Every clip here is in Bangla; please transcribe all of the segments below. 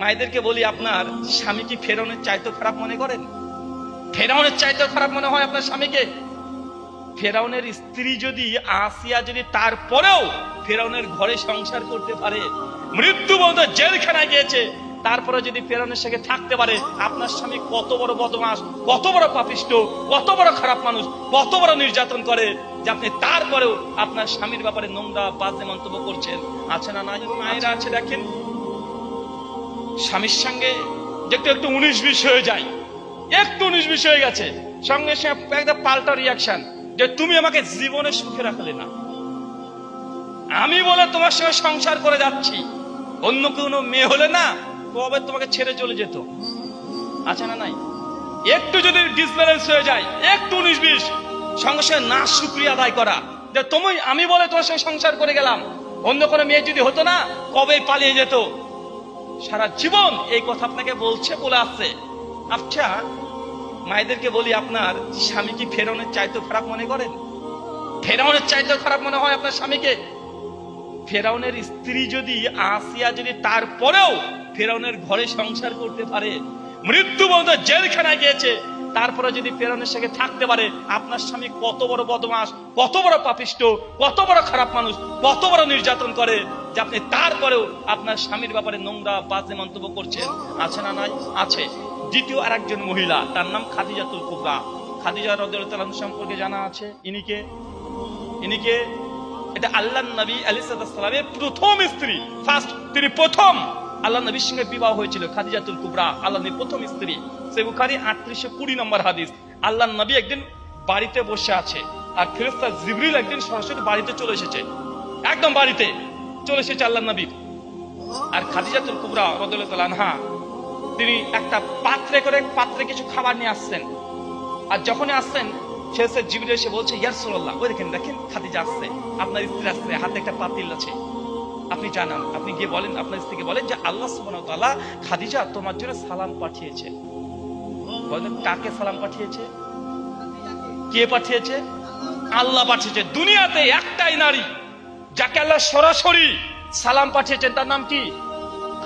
মায়েদেরকে বলি আপনার স্বামী কি ফেরাউনের চাইতে খারাপ মনে করেন? ফেরাউনের চাইতে খারাপ মনে হয় আপনার স্বামীকে? ফেরাউনের স্ত্রী যদি আসিয়া যদি তারপরেও ফেরাউনের ঘরে সংসার করতে পারে মৃত্যু বন্ধ জেলখানায় গিয়েছে তারপরে যদি ফেরাউনের সাথে থাকতে পারে আপনার স্বামী কত বড় বদমাস কত বড় পাপিষ্ট কত বড় খারাপ মানুষ কত বড় নির্যাতন করে যে আপনি তারপরেও আপনার স্বামীর ব্যাপারে নোংরা বাজে মন্তব্য করছেন। আছে না না মায়েরা আছে দেখেন। স্বামীর সঙ্গে যে একটু উনিশ বিশ হয়ে যায়। একটু উনিশ বিশ হয়ে গেছে। সঙ্গে সঙ্গে একদম পাল্টা রিয়াকশন যে তুমি আমাকে জীবনে সুখে রাখলে না। আমি বলে তোমার সঙ্গে সংসার করে যাচ্ছি। অন্য কোনো মেয়ে হলে না কবে তোমাকে ছেড়ে চলে যেত। আছে না নাই? একটু যদি ডিসব্যালেন্স হয়ে যায়, একটু উনিশ বিশ, সঙ্গে সঙ্গে না শুক্রিয়া আদায় করা। যে তুমি, আমি বলে তোমার সঙ্গে সংসার করে গেলাম। অন্য কোনো মেয়ে যদি হতো না, কবে পালিয়ে যেত? সারা জীবন এই কথা আপনাকে বলছে বলে আসছে আচ্ছা মায়েদেরকে বলি, আপনার স্বামী কি ফেরাউনের চাইতে খারাপ মনে করেন? ফেরাউনের চাইতে খারাপ মনে হয় আপনার স্বামীকে? ফেরাউনের স্ত্রী যদি আসিয়া যদি তারপরেও ফেরাউনের ঘরে সংসার করতে পারে মৃত্যু বন্ধ জেলখানায় গিয়েছে তারপরে যদি ফেরাউনের সাথে থাকতে পারে, আপনার স্বামী কত বড় বদমাস কত বড় পাপিষ্ট, কত বড় খারাপ মানুষ, কত বড় নির্যাতন করে যে আপনি তারপরেও আপনার স্বামীর ব্যাপারে নোংরা, বাজে মন্তব্য করছেন। আছে না নাই? আছে। দ্বিতীয় আর একজন মহিলা, তার নাম খাদিজাতুল কুবরা খাদিজা রদুল্লাহ সম্পর্কে জানা আছে? ইনিকে ইনিকে এটা আল্লাহ নবী আলী প্রথম স্ত্রী ফার্স্ট তিনি প্রথম আল্লাহ নবীর সঙ্গে বিবাহ হয়েছিল, খাদিজাতুল কুবরা। আল্লাহ নবীর প্রথম স্ত্রী, সে বুখারি আটত্রিশে কুড়ি নম্বর হাদিস। আল্লাহ নবী একদিন বাড়িতে বসে আছে, আর ফেরেস্তা জিবরিল একদিন সরাসরি বাড়িতে চলে এসেছে। একদম বাড়িতে চলে এসেছে আল্লাহ নবীর আর খাদিজাতুল কুবরা রদুল্লাহ তিনি একটা পাত্রে করে পাত্রে কিছু খাবার নিয়ে আসছেন। আর যখনই আসছেন সে এসে জিবির এসে বলছে ইয়ারসুল্লাহ ওই দেখেন দেখেন খাদিজা আসছে, আপনার স্ত্রী আসছে, হাতে একটা পাতিল আছে। আপনি জানান, আপনি গিয়ে বলেন, আপনার স্ত্রীকে বলেন যে আল্লাহ ওয়া খাদিজা তোমার জন্য সালাম পাঠিয়েছে। বলেন, কাকে সালাম পাঠিয়েছে? কে পাঠিয়েছে? আল্লাহ পাঠিয়েছে। দুনিয়াতে একটাই নারী, যাকে আল্লাহ সরাসরি সালাম পাঠিয়েছেন, তার নাম কি?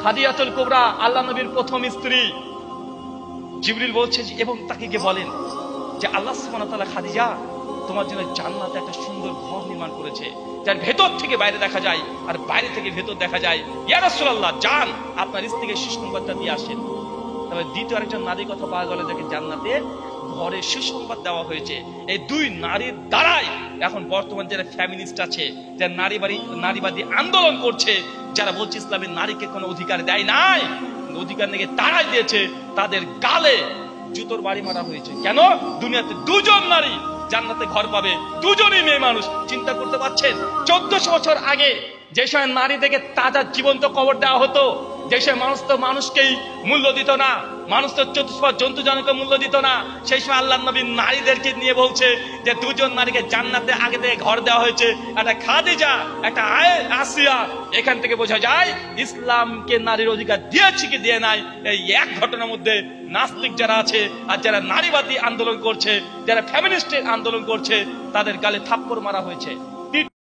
খাদিয়াতুল কোবরা, আল্লাহ নবীর প্রথম স্ত্রী। জিবরিল বলছে এবং তাকে গিয়ে বলেন যে, আল্লাহ ওয়া খাদিজা তোমার জন্য জান্নাতে একটা সুন্দর ঘর নির্মাণ করেছে, যার ভেতর থেকে বাইরে দেখা যায় আর বাইরে থেকে ভেতর দেখা যায়। ইয়া রাসূলুল্লাহ, যান, আপনার স্ত্রীকে সুসংবাদটা দিয়ে আসেন। তবে দ্বিতীয় আরেকজন নারীর কথা পাওয়া গেল, যাকে জান্নাতে ঘরে সুসংবাদ দেওয়া হয়েছে। এই দুই নারীর দ্বারাই এখন বর্তমান যারা ফ্যামিনিস্ট আছে, যারা নারীবাদী নারীবাদী আন্দোলন করছে, যারা বলছে ইসলামের নারীকে কোনো অধিকার দেয় নাই, অধিকার নাকি তারাই দিয়েছে, তাদের গালে জুতোর বাড়ি মারা হয়েছে। কেন? দুনিয়াতে দুজন নারী জান্নাতে ঘর পাবে। দুজনেই মেয়ে মানুষ। চিন্তা করতে পারছেন? চোদ্দশো বছর আগে যে সময় নারীদেরকে তাজা জীবন্ত কবর দেওয়া হতো যে সময় মানুষ তো মানুষকেই মূল্য দিত না, মানুষ তো চতুষ্পদ জন্তু জনকে মূল্য দিত না, সেই সময় আল্লাহ নবী নারীদেরকে নিয়ে বলছে যে দুজন নারীকে জান্নাতে আগে থেকে ঘর দেওয়া হয়েছে। একটা খাদিজা, একটা আয় আসিয়া এখান থেকে বোঝা যায়, ইসলামকে নারীর অধিকার দিয়েছে কি দিয়ে নাই, এই এক ঘটনার মধ্যে নাস্তিক যারা আছে আর যারা নারীবাদী আন্দোলন করছে, যারা ফ্যামিনিস্ট আন্দোলন করছে, তাদের গালে থাপ্পড় মারা হয়েছে।